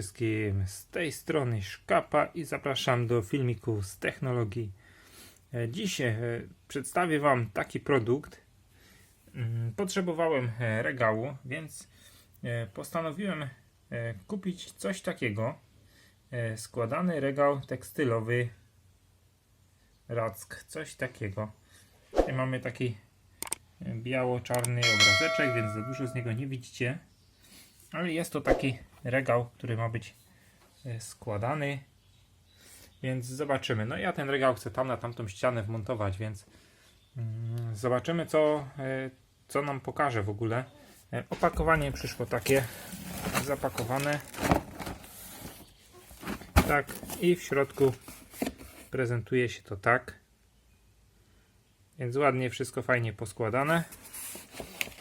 wszystkim, z tej strony Szkapa i zapraszam do filmiku z technologii. E, Dziś e, przedstawię Wam taki produkt. Mm, Potrzebowałem e, regału, więc postanowiłem kupić coś takiego. Składany regał tekstylowy Rack, coś takiego. Tutaj mamy taki biało-czarny obrazeczek, więc za dużo z niego nie widzicie. Ale jest to taki regał, który ma być e, składany. Więc zobaczymy. No ja ten regał chcę tam na tamtą ścianę wmontować, więc mm, zobaczymy co, e, co nam pokaże w ogóle. E, Opakowanie przyszło takie zapakowane. Tak i w środku prezentuje się to tak. Więc ładnie wszystko fajnie poskładane.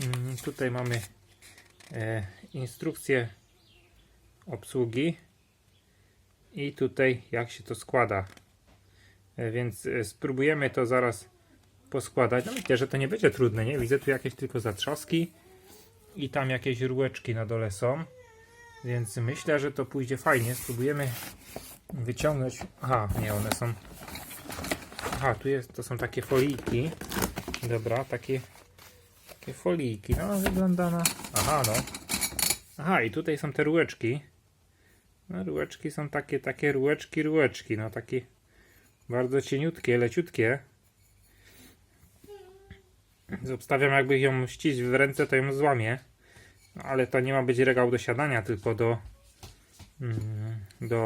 Mm, Tutaj mamy instrukcję obsługi i tutaj jak się to składa. E, Więc e, spróbujemy to zaraz poskładać. No myślę, że to nie będzie trudne, nie? Widzę tu jakieś tylko zatrzaski i tam jakieś rureczki na dole są. Więc myślę, że to pójdzie fajnie. Spróbujemy wyciągnąć. Aha, nie, one są. Aha, tu jest, to są takie folijki. Dobra, takie, takie folijki. No, wygląda na. Aha, no. Aha, i tutaj są te rureczki. No, rureczki są takie, takie rureczki, rureczki. No, takie bardzo cieniutkie, leciutkie. Obstawiam, jakby ją ścić w ręce, to ją złamie. No, ale to nie ma być regał do siadania, tylko do, mm, do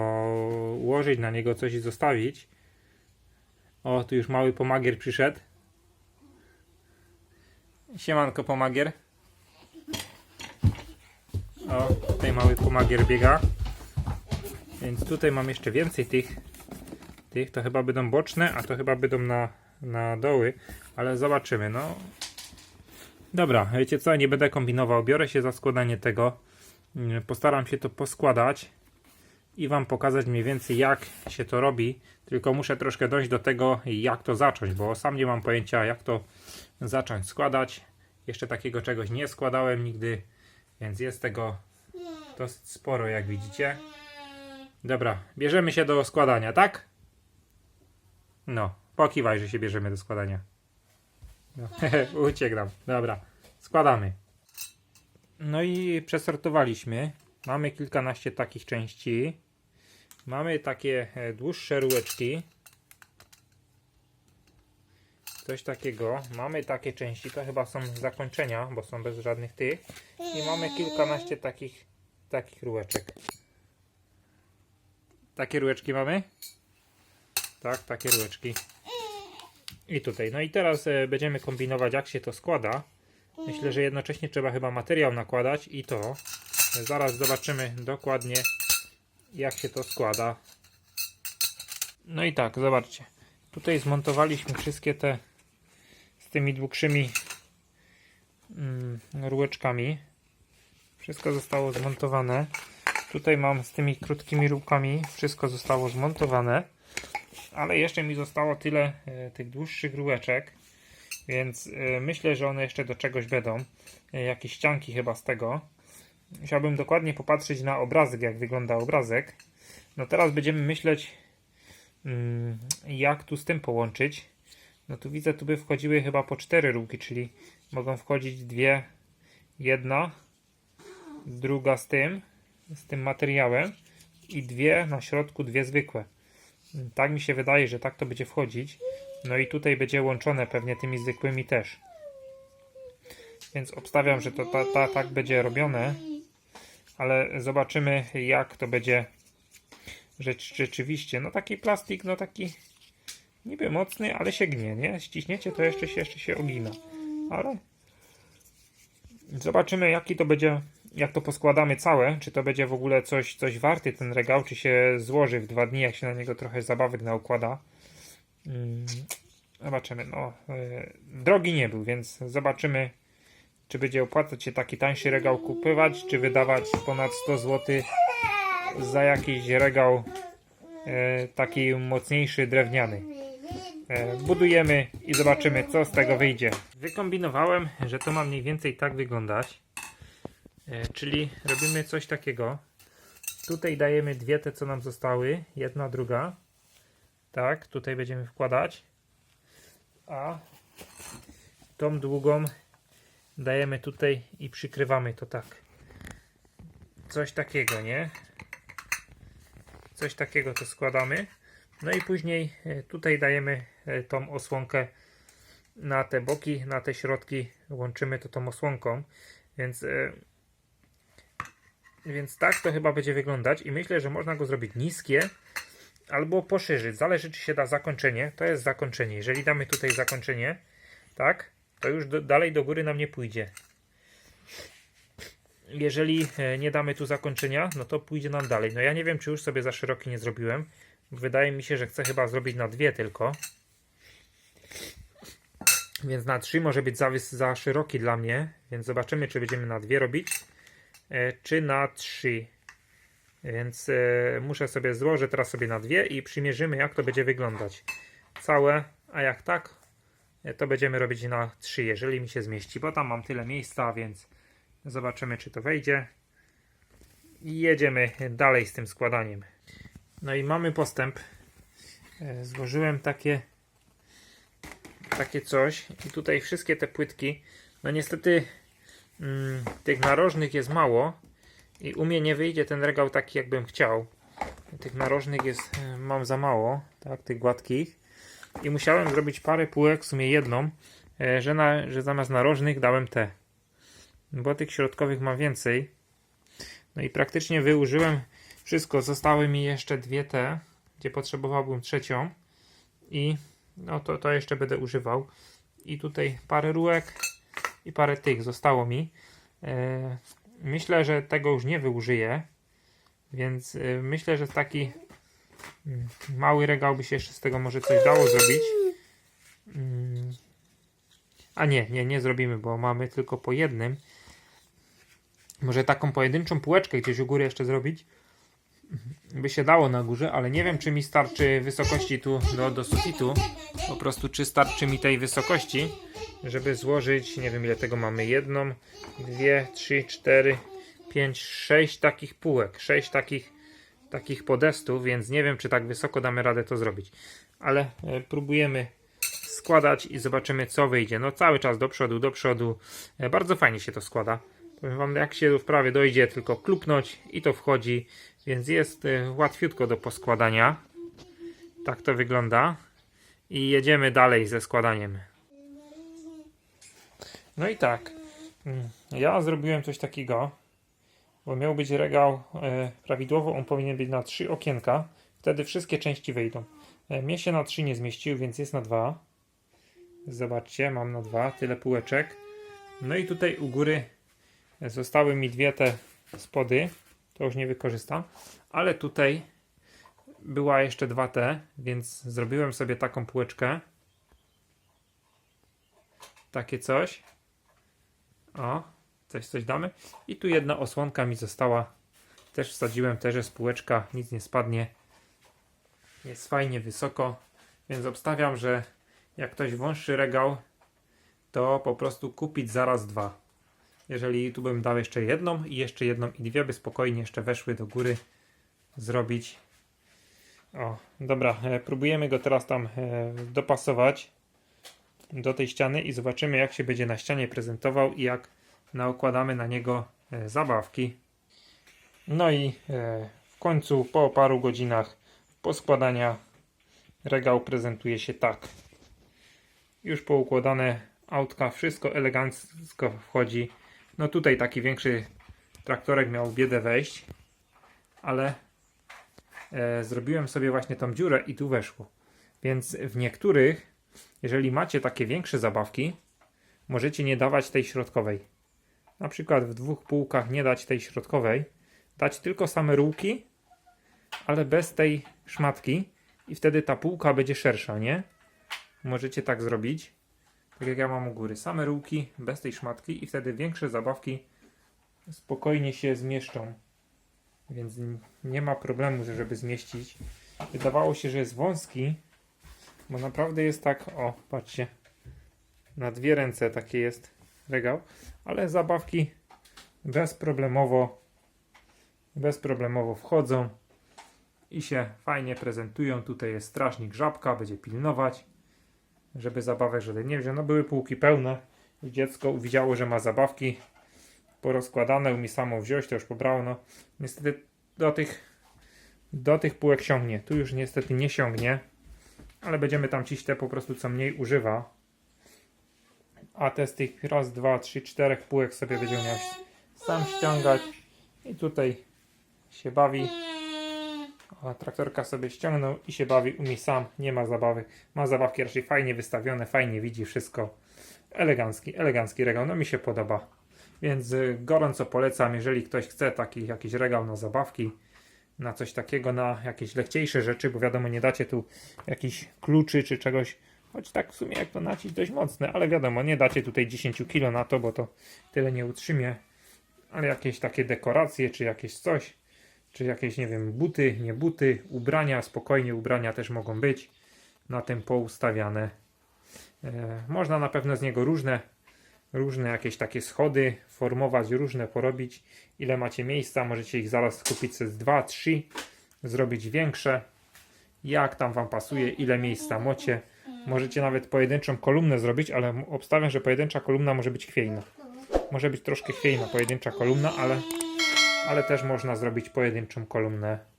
ułożyć na niego coś i zostawić. O, tu już mały pomagier przyszedł. Siemanko pomagier. O, tutaj mały pomagier biega. Więc tutaj mam jeszcze więcej tych. Tych to chyba będą boczne, a to chyba będą na, na doły. Ale zobaczymy, no. Dobra, wiecie co, nie będę kombinował. Biorę się za składanie tego. Mm, Postaram się to poskładać i Wam pokazać mniej więcej jak się to robi. Tylko muszę troszkę dojść do tego, jak to zacząć, bo sam nie mam pojęcia, jak to zacząć składać. Jeszcze takiego czegoś nie składałem nigdy, więc jest tego dosyć sporo, jak widzicie. Dobra, bierzemy się do składania, tak? No, pokiwaj, że się bierzemy do składania. No. Dobra, składamy. No i przesortowaliśmy. Mamy kilkanaście takich części. Mamy takie e, dłuższe rureczki. Coś takiego. Mamy takie części, to chyba są zakończenia, bo są bez żadnych tych. I mamy kilkanaście takich, takich rureczek. Takie rureczki mamy? Tak, takie rureczki. I tutaj. No i teraz e, będziemy kombinować, jak się to składa. Myślę, że jednocześnie trzeba chyba materiał nakładać i to. Zaraz zobaczymy dokładnie, jak się to składa. No i tak, zobaczcie. Tutaj zmontowaliśmy wszystkie te z tymi dłuższymi mm, rureczkami. Wszystko zostało zmontowane. Tutaj mam z tymi krótkimi rurkami. Wszystko zostało zmontowane. Ale jeszcze mi zostało tyle e, tych dłuższych rureczek. Więc e, myślę, że one jeszcze do czegoś będą. E, jakieś ścianki chyba z tego. Musiałbym dokładnie popatrzeć na obrazek, jak wygląda obrazek. No teraz będziemy myśleć, mm, jak tu z tym połączyć. No tu widzę, tu by wchodziły chyba po cztery rurki, czyli mogą wchodzić dwie, jedna, druga z tym, z tym materiałem i dwie na środku, dwie zwykłe. Tak mi się wydaje, że tak to będzie wchodzić. No i tutaj będzie łączone pewnie tymi zwykłymi też. Więc obstawiam, że to ta, ta, tak będzie robione. Ale zobaczymy jak to będzie rzecz, rzeczywiście. No taki plastik, no taki niby mocny, ale się gnie, nie? Ściśniecie to jeszcze się, jeszcze się ogina. Ale zobaczymy jaki to będzie, jak to poskładamy całe. Czy to będzie w ogóle coś, coś warty ten regał, czy się złoży w dwa dni, jak się na niego trochę zabawek naukłada. Mm, Zobaczymy. No, yy, drogi nie był, więc zobaczymy, czy będzie opłacać się taki tańszy regał kupywać, czy wydawać ponad 100 zł za jakiś regał e, taki mocniejszy, drewniany. E, budujemy i zobaczymy, co z tego wyjdzie. Wykombinowałem, że to ma mniej więcej tak wyglądać. E, czyli robimy coś takiego. Tutaj dajemy dwie te, co nam zostały. Jedna, druga. Tak, tutaj będziemy wkładać. A tą długą dajemy tutaj i przykrywamy to tak. Coś takiego, nie? Coś takiego to składamy. No i później e, tutaj dajemy e, tą osłonkę na te boki, na te środki. Łączymy to tą osłonką. Więc, więc tak to chyba będzie wyglądać. I myślę, że można go zrobić niskie albo poszerzyć. Zależy, czy się da zakończenie. To jest zakończenie. Jeżeli damy tutaj zakończenie, tak, to już do, dalej do góry nam nie pójdzie. Jeżeli e, nie damy tu zakończenia, no to pójdzie nam dalej. No ja nie wiem, czy już sobie za szeroki nie zrobiłem. Wydaje mi się, że chcę chyba zrobić na dwie tylko. Więc na trzy może być za, wys- za szeroki dla mnie. Więc zobaczymy, czy będziemy na dwie robić, czy na trzy. Więc e, muszę sobie złożyć teraz sobie na dwie i przymierzymy, jak to będzie wyglądać. Całe, a jak tak, e, to będziemy robić na trzy, jeżeli mi się zmieści, bo tam mam tyle miejsca, więc zobaczymy, czy to wejdzie. I jedziemy dalej z tym składaniem. No i mamy postęp. E, Złożyłem takie takie coś i tutaj wszystkie te płytki, no niestety mm, tych narożnych jest mało i u mnie nie wyjdzie ten regał taki jakbym chciał. Tych narożnych jest, e, mam za mało, tak, tych gładkich i musiałem zrobić parę półek, w sumie jedną, e, że, na, że zamiast narożnych dałem te, bo tych środkowych mam więcej. No i praktycznie wyużyłem wszystko, zostały mi jeszcze dwie te, gdzie potrzebowałbym trzecią i no to, to jeszcze będę używał. I tutaj parę rółek i parę tych zostało mi. E, myślę, że tego już nie wyużyję, więc e, myślę, że taki mm, mały regał by się jeszcze z tego może coś dało zrobić. Mm. A nie, nie, nie zrobimy, bo mamy tylko po jednym. Może taką pojedynczą półeczkę gdzieś u góry jeszcze zrobić by się dało na górze, ale nie wiem, czy mi starczy wysokości tu do, do sufitu. Po prostu, czy starczy mi tej wysokości, żeby złożyć, nie wiem ile tego mamy, jedną, dwie, trzy, cztery, pięć, sześć takich półek, sześć takich, takich podestów, więc nie wiem, czy tak wysoko damy radę to zrobić. Ale e, próbujemy składać i zobaczymy, co wyjdzie. No cały czas do przodu, do przodu. E, bardzo fajnie się to składa. Powiem wam, jak się prawie dojdzie, tylko klupnąć i to wchodzi, więc jest y, łatwiutko do poskładania. Tak to wygląda. I jedziemy dalej ze składaniem. No i tak. mm, Ja zrobiłem coś takiego, bo miał być regał e, prawidłowo, on powinien być na trzy okienka. Wtedy wszystkie części wyjdą. E, mnie się na trzy nie zmieścił, więc jest na dwa. Zobaczcie, mam na dwa, tyle półeczek. No i tutaj u góry Zostały mi dwie te spody. To już nie wykorzystam. Ale tutaj była jeszcze dwa te, więc zrobiłem sobie taką półeczkę. Takie coś. O, coś, coś damy. I tu jedna osłonka mi została. Też wsadziłem, też jest półeczka, nic nie spadnie. Jest fajnie wysoko, więc obstawiam, że jak ktoś wąższy regał, to po prostu kupić zaraz dwa. Jeżeli tu bym dał jeszcze jedną i jeszcze jedną i dwie, by spokojnie jeszcze weszły do góry zrobić. O, dobra, e, próbujemy go teraz tam e, dopasować do tej ściany i zobaczymy jak się będzie na ścianie prezentował i jak naokładamy na niego e, zabawki. No i e, w końcu po paru godzinach poskładania regał prezentuje się tak. Już poukładane autka, wszystko elegancko wchodzi. No tutaj taki większy traktorek miał biedę wejść, ale e, zrobiłem sobie właśnie tą dziurę i tu weszło. Więc w niektórych, jeżeli macie takie większe zabawki, możecie nie dawać tej środkowej. Na przykład w dwóch półkach nie dać tej środkowej, dać tylko same rółki, ale bez tej szmatki i wtedy ta półka będzie szersza, nie? Możecie tak zrobić. Tak jak ja mam u góry. Same rółki bez tej szmatki i wtedy większe zabawki spokojnie się zmieszczą. Więc nie ma problemu, żeby zmieścić. Wydawało się, że jest wąski, bo naprawdę jest tak, o, patrzcie, na dwie ręce takie jest regał, ale zabawki bezproblemowo bezproblemowo wchodzą i się fajnie prezentują. Tutaj jest strażnik żabka, będzie pilnować, żeby zabawek żaden nie wziął. No były półki pełne i dziecko widziało, że ma zabawki porozkładane, umie samo wziąć, to już pobrało. No niestety do tych, do tych półek siągnie. Tu już niestety nie siągnie, ale będziemy tam ciść te po prostu, co mniej używa. A te z tych raz, dwa, trzy, czterech półek sobie będzie miał sam ściągać. I tutaj się bawi. A traktorka sobie ściągnął i się bawi, umie sam, nie ma zabawy. Ma zabawki raczej fajnie wystawione, fajnie widzi wszystko. Elegancki, elegancki regał, no mi się podoba. Więc y, gorąco polecam, jeżeli ktoś chce taki jakiś regał na zabawki, na coś takiego, na jakieś lekciejsze rzeczy, bo wiadomo, nie dacie tu jakichś kluczy czy czegoś, choć tak w sumie jak to nacisk dość mocne, ale wiadomo, nie dacie tutaj 10 kg na to, bo to tyle nie utrzymie, ale jakieś takie dekoracje, czy jakieś coś, czy jakieś, nie wiem, buty, nie buty, ubrania, spokojnie ubrania też mogą być na tym poustawiane. E, można na pewno z niego różne, różne jakieś takie schody formować, różne porobić. Ile macie miejsca, możecie ich zaraz kupić z 2, 3, zrobić większe. Jak tam Wam pasuje, ile miejsca macie. Możecie nawet pojedynczą kolumnę zrobić, ale obstawiam, że pojedyncza kolumna może być chwiejna. Może być troszkę chwiejna pojedyncza kolumna, ale, ale też można zrobić pojedynczą kolumnę.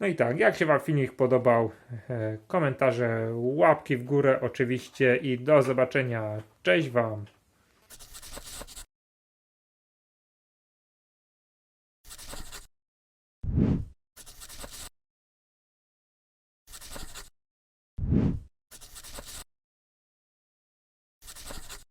No i tak, jak się Wam filmik podobał, e, komentarze, łapki w górę oczywiście i do zobaczenia. Cześć Wam!